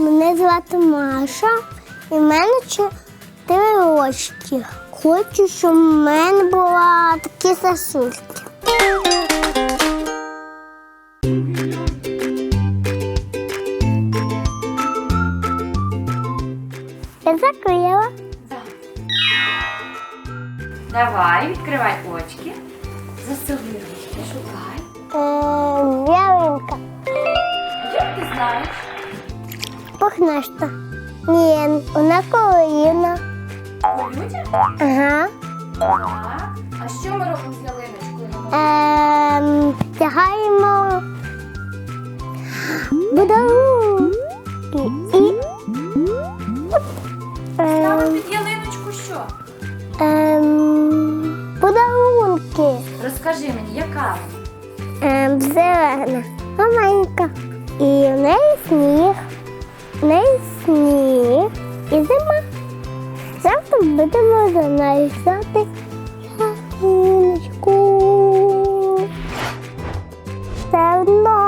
звати Маша, і в мене чотири рочки. Хочу, щоб в мене була такі сосульки. Я закрила. Давай, відкривай очки. Засуви ручки, шукай. Е, ялинка. Як ти знаєш? Пухнашта. Ні, вона колина. Колюча? Ага. Так. А що ми робимо з ялиночкою? Ем, тягаємо подарунки. І Ставимо ем, під ялиночку що? ем, подарунки. Розкажи мені, яка? Ем, зелена, маленька. І в неї сніг не сніг і зима. Завтра будемо нарізати ялиночку. Це вновь.